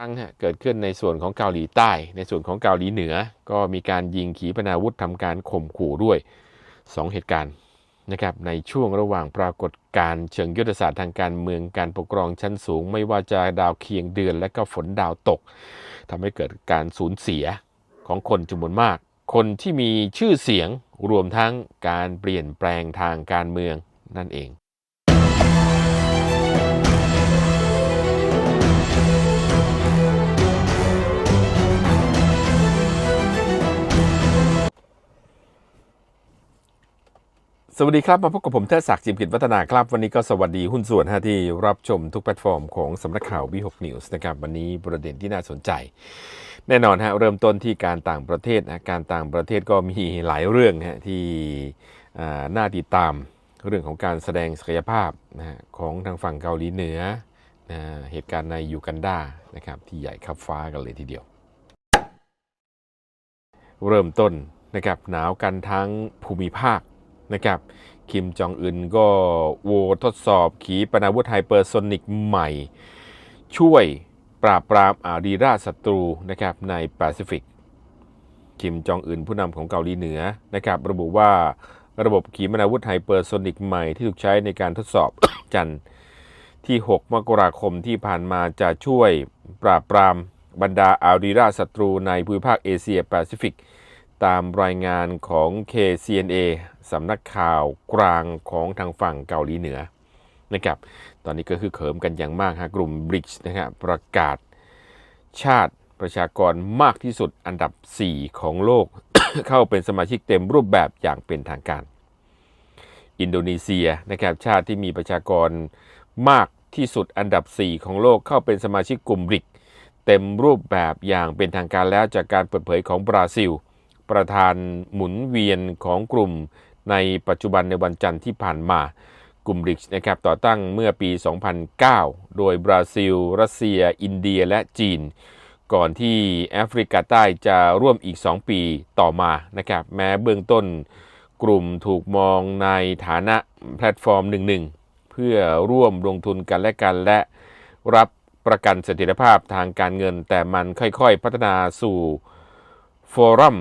ครั้งเกิดขึ้นในส่วนของเกาหลีใต้ ในส่วนของเกาหลีเหนือ ก็มีการยิงขีปนาวุธทำการข่มขู่ด้วย 2 เหตุการณ์นะครับในช่วงระหว่างปรากฏการณ์เชิงยุทธศาสตร์ทางการเมืองการปกครองชั้นสูง ไม่ว่าจะดาวเคียงเดือนและก็ฝนดาวตกทำให้เกิดการสูญเสียของคนจำนวนมาก คนที่มีชื่อเสียงรวมทั้งการเปลี่ยนแปลงทางการเมืองนั่นเอง สวัสดีครับ มาพบกับผมเทศศักดิ์จิมกิจวัฒนาครับ วันนี้ก็สวัสดีหุ้นส่วนฮะที่รับชมทุกแพลตฟอร์มของสำนักข่าววิหกนิวส์นะครับ วันนี้ประเด็นที่น่าสนใจ แน่นอนฮะเริ่มต้นที่การต่างประเทศนะการต่างประเทศก็มีหลายเรื่องฮะที่อ่าน่าติดตามเรื่องของการแสดงศักยภาพนะฮะของทางฝั่งเกาหลีเหนือนะเหตุการณ์ในยูกันดานะครับที่ใหญ่ขับฟ้ากันเลยทีเดียว เริ่มต้นนะครับหนาวกันทั้งภูมิภาค นะครับคิมจองอึนก็โวทดสอบขีปนาวุธไฮเปอร์โซนิกใหม่ ช่วยปราบปรามอารีราชศัตรูนะครับในแปซิฟิกคิมจองอึนผู้นำของเกาหลีเหนือนะครับระบุว่าระบบขีปนาวุธไฮเปอร์โซนิกใหม่ที่ถูกใช้ในการทดสอบจันทร์ที่ 6 มกราคมที่ผ่านมาจะช่วยปราบปรามบรรดาอารีราชศัตรูในภูมิภาคเอเชียแปซิฟิก ตามรายงานของ KCNA สำนักข่าวกลางของทางฝั่งเกาหลีเหนือนะครับตอนนี้ก็คือเขิมกันอย่างมากฮะกลุ่มบริกส์นะครับประกาศชาติประชากรมากที่สุดอันดับ 4 ของโลก เข้าเป็นสมาชิกเต็มรูปแบบอย่างเป็นทางการ อินโดนีเซียนะครับชาติที่มีประชากรมากที่สุดอันดับ 4 ของโลกเข้าเป็นสมาชิกกลุ่มบริก เต็มรูปแบบอย่างเป็นทางการแล้วจากการเปิดเผยของบราซิล ประธานหมุนเวียนของกลุ่มในปัจจุบันในวันจันทร์ที่ผ่านมากลุ่มบริกนะครับต่อตั้งเมื่อปี 2009 โดยบราซิล รัสเซีย อินเดียและจีน ก่อนที่แอฟริกาใต้จะร่วมอีก 2 ปีต่อมานะครับแม้เบื้องต้นกลุ่มถูกมองในฐานะแพลตฟอร์มหนึ่งๆเพื่อร่วมลงทุนกันและกันและรับประกันเสถียรภาพทางการเงิน แต่มันค่อยๆพัฒนาสู่โฟรัม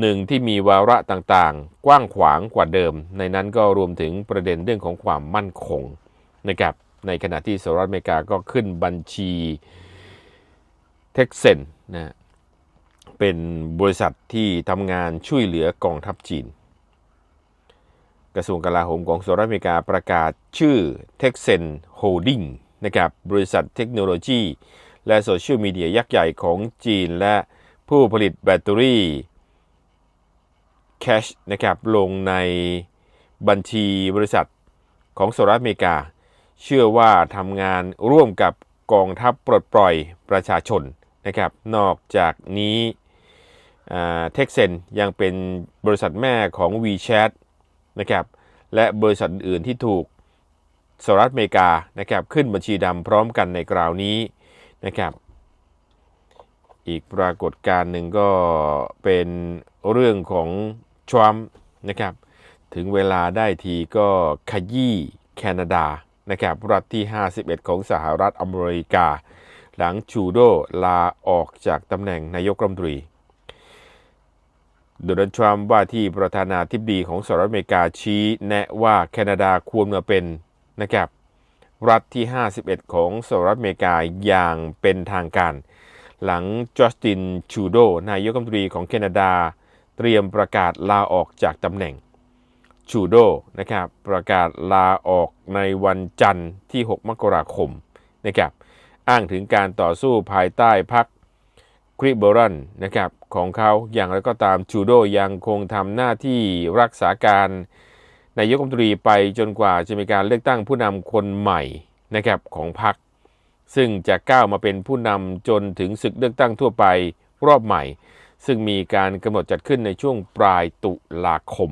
หนึ่งที่มีวาระต่างๆ กว้างขวางกว่าเดิม ในนั้นก็รวมถึงประเด็นเรื่องของความมั่นคงนะครับในขณะที่สหรัฐอเมริกาก็ขึ้นบัญชีเท็กเซนนะเป็นบริษัทที่ทำงานช่วยเหลือกองทัพจีน กระทรวงกลาโหมของสหรัฐอเมริกาประกาศชื่อ t e x a n Holding นะครับบริษัทเทคโนโลยี และโซเชียลมีเดียยักษ์ใหญ่ของจีน และผู้ผลิตแบตเตอรี่ แคชนะครับลงในบัญชีบริษัทของสหรัฐอเมริกา เชื่อว่าทำงานร่วมกับกองทัพปลดปล่อยประชาชนนะครับนอกจากนี้เท็กเซนยังเป็นบริษัทแม่ของ WeChat นะครับและบริษัทอื่นที่ถูกสหรัฐอเมริกานะครับขึ้นบัญชีดำพร้อมกันในกราวนี้นะครับอีกปรากฏการณ์หนึ่งก็เป็นเรื่องของ ทรัมป์นะครับถึงเวลาได้ทีก็ขยี้แคนาดานะครับรัฐที่ 51 ของสหรัฐอเมริกา หลังชูโดลาออกจากตำแหน่งนายกรัฐมนตรีโดนัลด์ทรัมป์ว่าที่ประธานาธิบดีของสหรัฐอเมริกาชี้แนะว่าแคนาดาควรมาเป็นนะครับรัฐที่ 51 ของสหรัฐอเมริกาอย่างเป็นทางการ หลังจัสตินชูโดนายกรัฐมนตรีของแคนาดา เตรียมประกาศลาออกจากตำแหน่งชูโดนะครับประกาศลาออกในวันจันทร์ที่ 6 มกราคมนะครับอ้างถึงการต่อสู้ภายใต้พรรคคริบรันนะครับของเขาอย่างไรก็ตามชูโดยังคงทำหน้าที่รักษาการนายกรัฐมนตรีไปจนกว่าจะมีการเลือกตั้งผู้นำคนใหม่นะครับของพรรคซึ่งจะก้าวมาเป็นผู้นำจนถึงศึกเลือกตั้งทั่วไปรอบใหม่ ซึ่งมีการกำหนดจัดขึ้นในช่วงปลายตุลาคม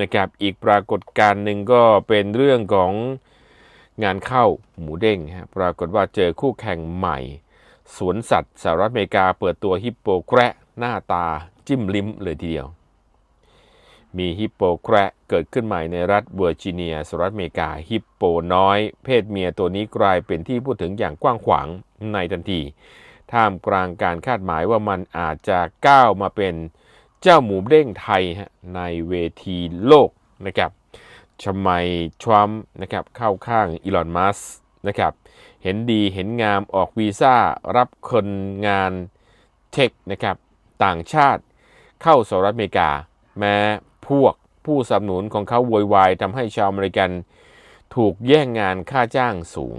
นะครับอีกปรากฏการณ์หนึ่งก็เป็นเรื่องของงานเข้าหมูเด้งฮะปรากฏว่าเจอคู่แข่งใหม่ สวนสัตว์สหรัฐอเมริกาเปิดตัวฮิปโปแคระหน้าตาจิ้มลิ้มเลยทีเดียว มีฮิปโปแคระเกิดขึ้นใหม่ในรัฐเวอร์จิเนียสหรัฐอเมริกาฮิปโปน้อย เพศเมียตัวนี้กลายเป็นที่พูดถึงอย่างกว้างขวางในทันที ท่ามกลางการคาดหมายว่ามันอาจจะก้าวมาเป็นเจ้าหมูเด้งไทยในเวทีโลกนะครับทำไมทรัมป์นะครับเข้าข้างอีลอนมัสนะครับเห็นดีเห็นงามออกวีซ่ารับคนงานเทคนะครับต่างชาติเข้าสหรัฐอเมริกา แม้พวกผู้สนับสนุนของเขาโวยวายทำให้ชาวอเมริกัน ถูกแย่งงานค่าจ้างสูง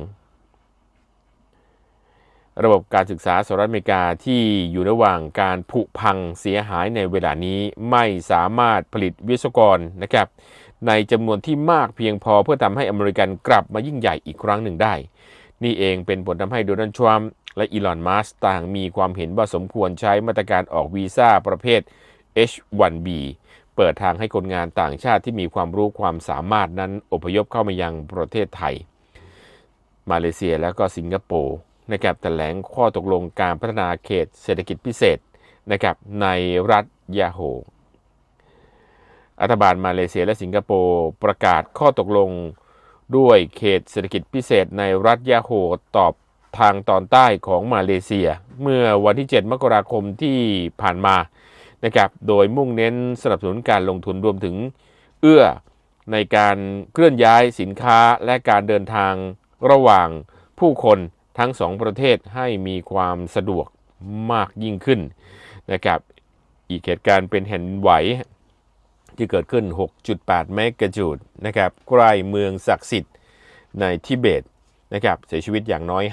ระบบการศึกษาสหรัฐอเมริกาที่อยู่ระหว่างการผุพังเสียหายในเวลานี้ไม่สามารถผลิตวิศวกรนะครับในจำนวนที่มากเพียงพอเพื่อทำให้อเมริกันกลับมายิ่งใหญ่อีกครั้งหนึ่งได้ นี่เองเป็นผลทำให้โดนัลด์ทรัมป์และอีลอนมัสก์ต่างมีความเห็นว่าสมควรใช้มาตรการออกวีซ่าประเภท H1B เปิดทางให้คนงานต่างชาติที่มีความรู้ความสามารถนั้นอพยพเข้ามายังประเทศไทย มาเลเซียและก็สิงคโปร์ นะครับแถลงข้อตกลงการพัฒนาเขตเศรษฐกิจพิเศษนะครับในรัฐยาโฮรัฐบาลมาเลเซียและสิงคโปร์ประกาศข้อตกลงด้วยเขตเศรษฐกิจพิเศษในรัฐยาโฮตอบทางตอนใต้ของมาเลเซีย เมื่อวันที่ 7 มกราคมที่ผ่านมานะครับโดยมุ่งเน้นสนับสนุนการลงทุนรวมถึงเอื้อในการเคลื่อนย้ายสินค้าและการเดินทางระหว่างผู้คน ทั้งสองประเทศให้มีความสะดวกมากยิ่งขึ้นนะครับอีกเหตุการณ์เป็นแผ่นไหวที่เกิดขึ้น 6.8 เมกะจูดนะครับใกล้เมืองศักดิ์สิทธิ์ในทิเบตนะครับเสียชีวิตอย่างน้อย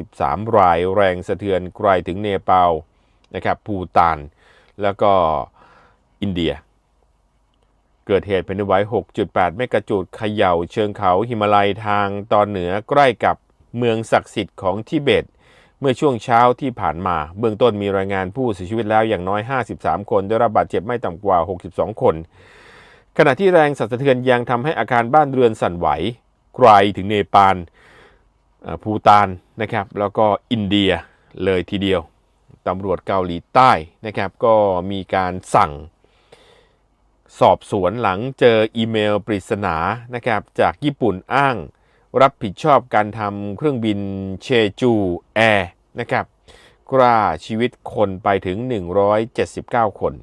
53 รายแรงสะเทือนไกลถึงเนปาลนะครับภูตาน แล้วก็อินเดีย เกิดเหตุแผ่นดินไหว 6.8 เมกะจูดเขย่าเชิงเขาหิมาลัยทางตอนเหนือใกล้กับ เมืองศักดิ์สิทธิ์ของทิเบต เมื่อช่วงเช้าที่ผ่านมา เบื้องต้นมีรายงานผู้เสียชีวิตแล้วอย่างน้อย 53 คนได้รับบาดเจ็บไม่ต่ำกว่า 62 คน ขณะที่แรงสั่นสะเทือนยังทำให้อาคารบ้านเรือนสั่นไหวไกลถึงเนปาลอ่อภูตานนะครับแล้วก็อินเดียเลยทีเดียวตำรวจเกาหลีใต้นะครับก็มีการสั่งสอบสวนหลังเจออีเมลปริศนานะครับจากญี่ปุ่นอ้าง รับผิดชอบการทำเครื่องบินเชจูแอร์นะครับกล้าชีวิตคนไปถึง 179 คน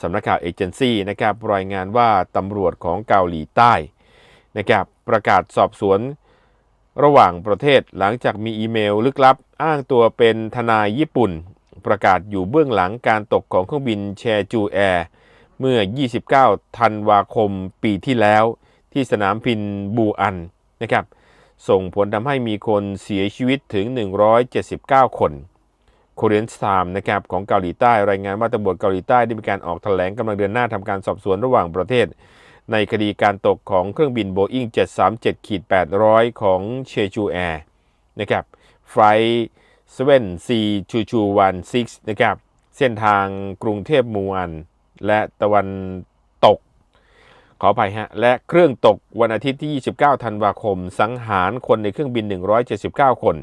สำนักข่าวเอเจนซี่นะครับรายงานว่าตำรวจของเกาหลีใต้นะครับประกาศสอบสวนระหว่างประเทศหลังจากมีอีเมลลึกลับ อ้างตัวเป็นทนายญี่ปุ่น ประกาศอยู่เบื้องหลังการตกของเครื่องบินแชจูแอร์เมื่อ 29 ธันวาคมปีที่แล้ว ที่สนามบินบูอัน นะครับส่งผลทำให้มีคนเสียชีวิตถึง 179 คนโคเรียนส i มนะครับของเกาหลีใต้รายงานว่าตำรวจเกาหลีใต้ได้มีการออกแถลงกำลังเดินหน้าทำการสอบสวนระหว่างประเทศ ในคดีการตกของเครื่องบิน Boeing 737 800 ของเชจูแอร์นะครับไฟล์7 C 2 2 1 6นซิกนะครับเส้นทางกรุงเทพมูอัน และตะวัน ขออภัยฮะ และเครื่องตกวันอาทิตย์ที่ 29 ธันวาคม สังหารคนในเครื่องบิน 179 คน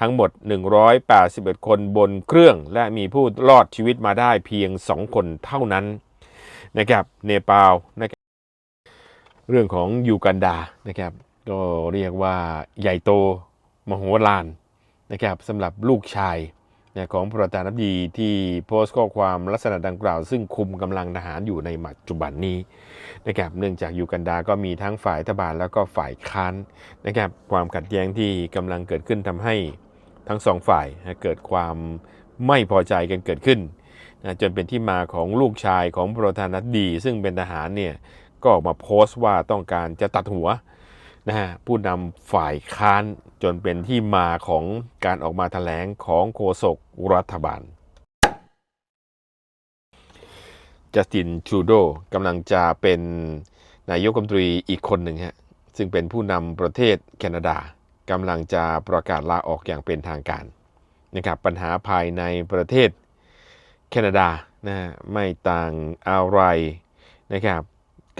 ทั้งหมด 181 คนบนเครื่องและมีผู้รอดชีวิตมาได้เพียง 2 คนเท่านั้นนะครับเนปาลนะครับเรื่องของยูกันดานะครับก็เรียกว่าใหญ่โตมโหฬารนะครับสำหรับลูกชาย นะของประธานาธิบดีที่โพสต์ข้อความลักษณะดังกล่าว ซึ่งคุมกำลังทหารอยู่ในปัจจุบันนี้นะครับเนื่องจากยูกันดาก็มีทั้งฝ่ายรัฐบาลแล้วก็ฝ่ายค้านนะครับความขัดแย้งที่กำลังเกิดขึ้นทำให้ทั้งสองฝ่ายเกิดความไม่พอใจกันเกิดขึ้นจนเป็นที่มาของลูกชายของประธานาธิบดี ซึ่งเป็นทหารเนี่ยก็ออกมาโพสต์ว่าต้องการจะตัดหัว นะฮะผู้นำฝ่ายค้านจนเป็นที่มาของการออกมาแถลงของโฆษกรัฐบาลจัสตินทรูโดกำลังจะเป็นนายกรัฐมนตรีอีกคนหนึ่งฮะซึ่งเป็นผู้นำประเทศแคนาดากำลังจะประกาศลาออกอย่างเป็นทางการนะครับปัญหาภายในประเทศแคนาดานะไม่ต่างอะไรนะครับ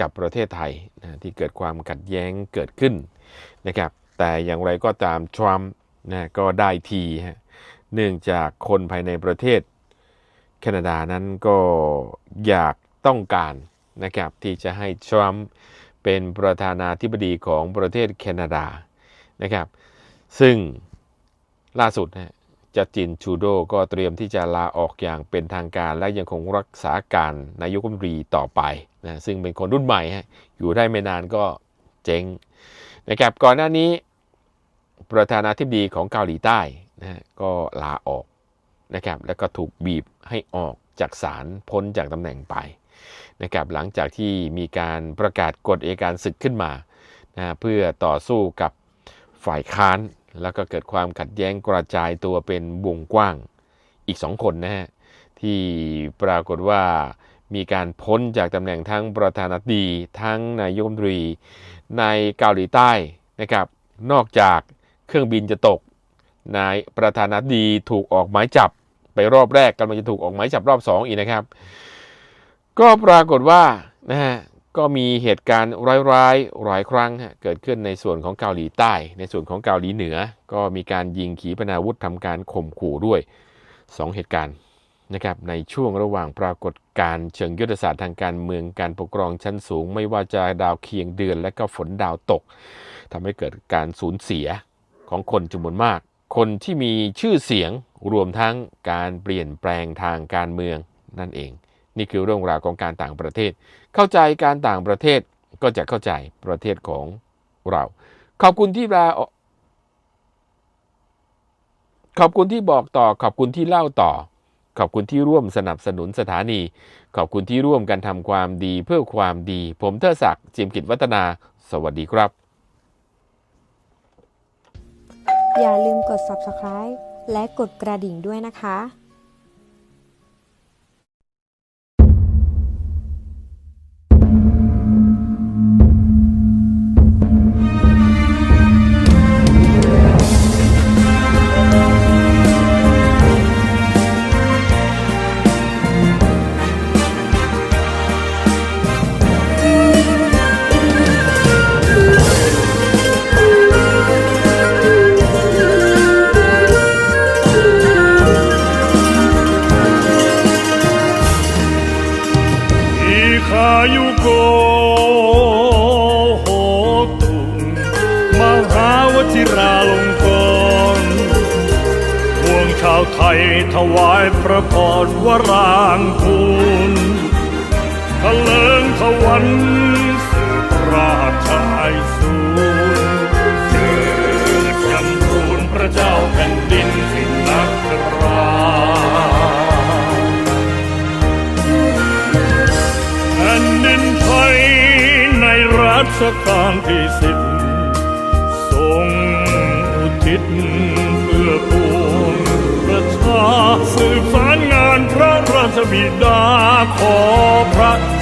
กับประเทศไทยนะที่เกิดความขัดแย้งเกิดขึ้นนะครับแต่อย่างไรก็ตามทรัมป์นะก็ได้ทีฮะเนื่องจากคนภายในประเทศ แคนาดานั้นก็อยากต้องการนะครับที่จะให้ทรัมป์เป็นประธานาธิบดีของประเทศแคนาดานะครับ ซึ่งล่าสุดนะ จัสตินชูโดก็เตรียมที่จะลาออกอย่างเป็นทางการ และยังคงรักษาการนายกรัฐมนตรีต่อไปนะซึ่งเป็นคนรุ่นใหม่ฮะอยู่ได้ไม่นานก็เจ๊งนะครับก่อนหน้านี้ประธานาธิบดีของเกาหลีใต้นะก็ลาออกนะครับแล้วก็ถูกบีบให้ออกจากศาลพ้นจากตำแหน่งไปนะครับหลังจากที่มีการประกาศกฎเอการศึกขึ้นมานะเพื่อต่อสู้กับฝ่ายค้าน แล้วก็เกิดความขัดแย้งกระจายตัวเป็นวงกว้างอีกสองคนนะฮะที่ปรากฏว่ามีการพ้นจากตำแหน่งทั้งประธานาธิบดีทั้งนายกรัฐมนตรีในเกาหลีใต้นะครับ นอกจากเครื่องบินจะตก นายประธานาธิบดีถูกออกหมายจับไปรอบแรกกำลังจะถูกออกหมายจับรอบสองอีกนะครับ ก็ปรากฏว่านะฮะ ก็มีเหตุการณ์ร้ายๆหลายครั้งเกิดขึ้นในส่วนของเกาหลีใต้ ในส่วนของเกาหลีเหนือ ก็มีการยิงขีปนาวุธทำการข่มขู่ด้วย 2 เหตุการณ์นะครับในช่วงระหว่างปรากฏการเชิงยุทธศาสตร์ทางการเมืองการปกครองชั้นสูง ไม่ว่าจะดาวเคียงเดือนและก็ฝนดาวตกทำให้เกิดการสูญเสียของคนจำนวนมาก คนที่มีชื่อเสียงรวมทั้งการเปลี่ยนแปลงทางการเมืองนั่นเอง นี่คือเรื่องราวของการต่างประเทศ เข้าใจการต่างประเทศก็จะเข้าใจประเทศของเรา ขอบคุณที่ลาขอบคุณที่บอกต่อ ขอบคุณที่เล่าต่อ ขอบคุณที่ร่วมสนับสนุนสถานี ขอบคุณที่ร่วมกันทำความดีเพื่อความดี ผมเทอศักดิ์จิมกิจวัฒนา สวัสดีครับ อย่าลืมกด subscribe และกดกระดิ่งด้วยนะคะางคูณทะเลิงทวันสืบราชายสูรเจิดจำทูลพระเจ้าแผ่นดินสินนักราแผ่นดินไทยในรัชกาลที่สิบ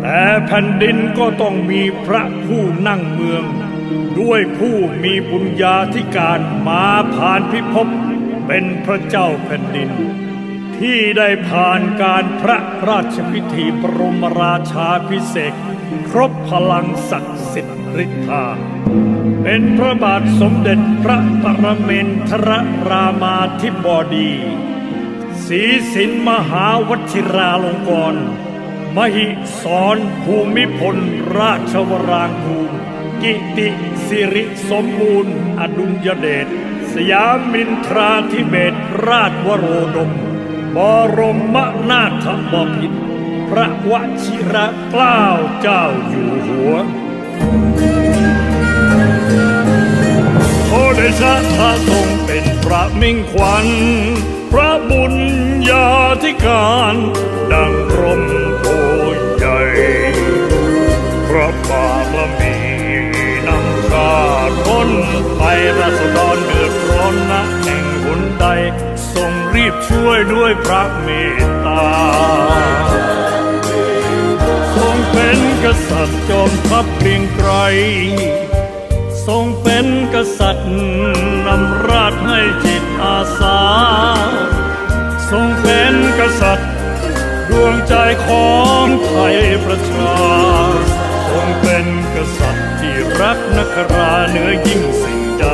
แต่แผ่นดินก็ต้องมีพระผู้นั่งเมือง ด้วยผู้มีบุญญาธิการมาผ่านพิภพเป็นพระเจ้าแผ่นดิน ที่ได้ผ่านการพระราชพิธีบรมราชาพิเศษครบพลังศักดิ์สิทธิ์ฤทธา เป็นพระบาทสมเด็จพระปรเมนทรรามาธิบดีศรีสินมหาวชิราลงกรณ์ มหิสรภูมิพลราชวรางคูลกิติสิริสมบูรณ์ อดุลยเดชสยามินทราธิเบศราชวโรดม บรมนาถบพิตรพระวชิระเกล้าเจ้าอยู่หัวโอเดชะพระทรงเป็นพระมิ่งขวัญ พระบุญญาธิการ ดังร่ม็มีน้ำข้าร้นไปราษฎรเดือดร้อนนะแห่งหุนใดทรงรีบช่วยด้วยพระเมตตาทรงเป็นกษัตริย์จอมทัพเกรียงไกรทรงเป็นกษัตริย์นำราชให้จิตอาสา ทรงเป็นกษัตริย์ดวงใจของไทยประชาชน คงเป็นกษัตริย์ที่รักนักราเหนือยิ่งสิ่งใด